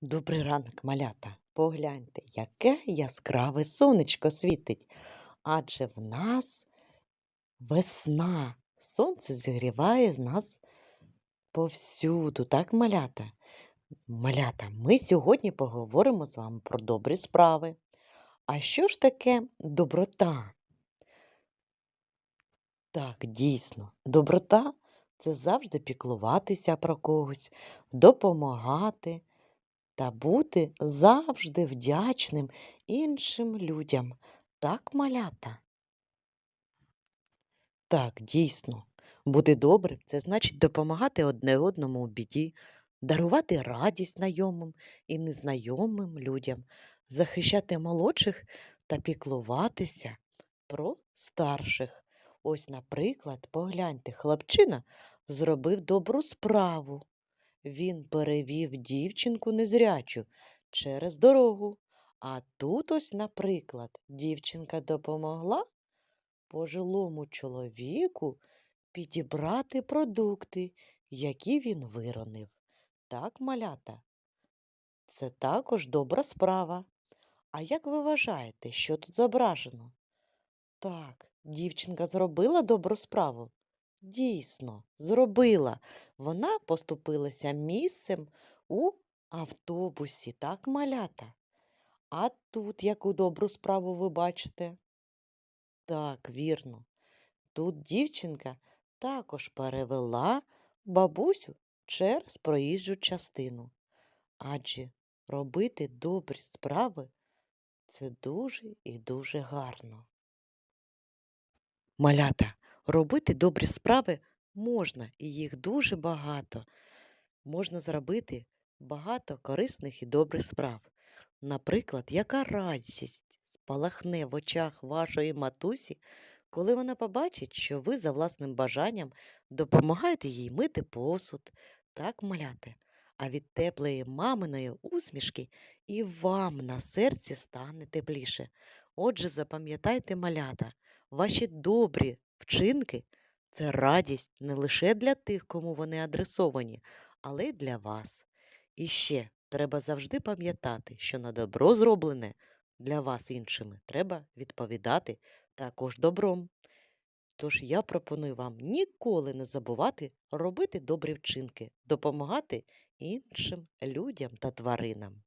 Добрий ранок, малята. Погляньте, яке яскраве сонечко світить. Адже в нас весна. Сонце зігріває нас повсюду, так, малята? Малята, ми сьогодні поговоримо з вами про добрі справи. А що ж таке доброта? Так, дійсно, доброта це завжди піклуватися про когось, допомагати та бути завжди вдячним іншим людям. Так, малята? Так, дійсно, бути добрим це значить допомагати одне одному у біді, дарувати радість знайомим і незнайомим людям, захищати молодших та піклуватися про старших. Ось, наприклад, погляньте, хлопчина зробив добру справу. Він перевів дівчинку незрячу через дорогу. А тут ось, наприклад, дівчинка допомогла пожилому чоловіку підібрати продукти, які він виронив. Так, малята, це також добра справа. А як ви вважаєте, що тут зображено? Так, дівчинка зробила добру справу. Дійсно, зробила. Вона поступилася місцем у автобусі, так, малята? А тут яку добру справу ви бачите? Так, вірно. Тут дівчинка також перевела бабусю через проїжджу частину. Адже робити добрі справи це дуже і дуже гарно. Малята, робити добрі справи можна, і їх дуже багато. Можна зробити багато корисних і добрих справ. Наприклад, яка радість спалахне в очах вашої матусі, коли вона побачить, що ви за власним бажанням допомагаєте їй мити посуд, так маляти. А від теплої маминої усмішки і вам на серці стане тепліше. Отже, запам'ятайте малята, ваші добрі вчинки це радість не лише для тих, кому вони адресовані, але й для вас. І ще треба завжди пам'ятати, що на добро зроблене для вас іншими треба відповідати також добром. Тож я пропоную вам ніколи не забувати робити добрі вчинки, допомагати іншим людям та тваринам.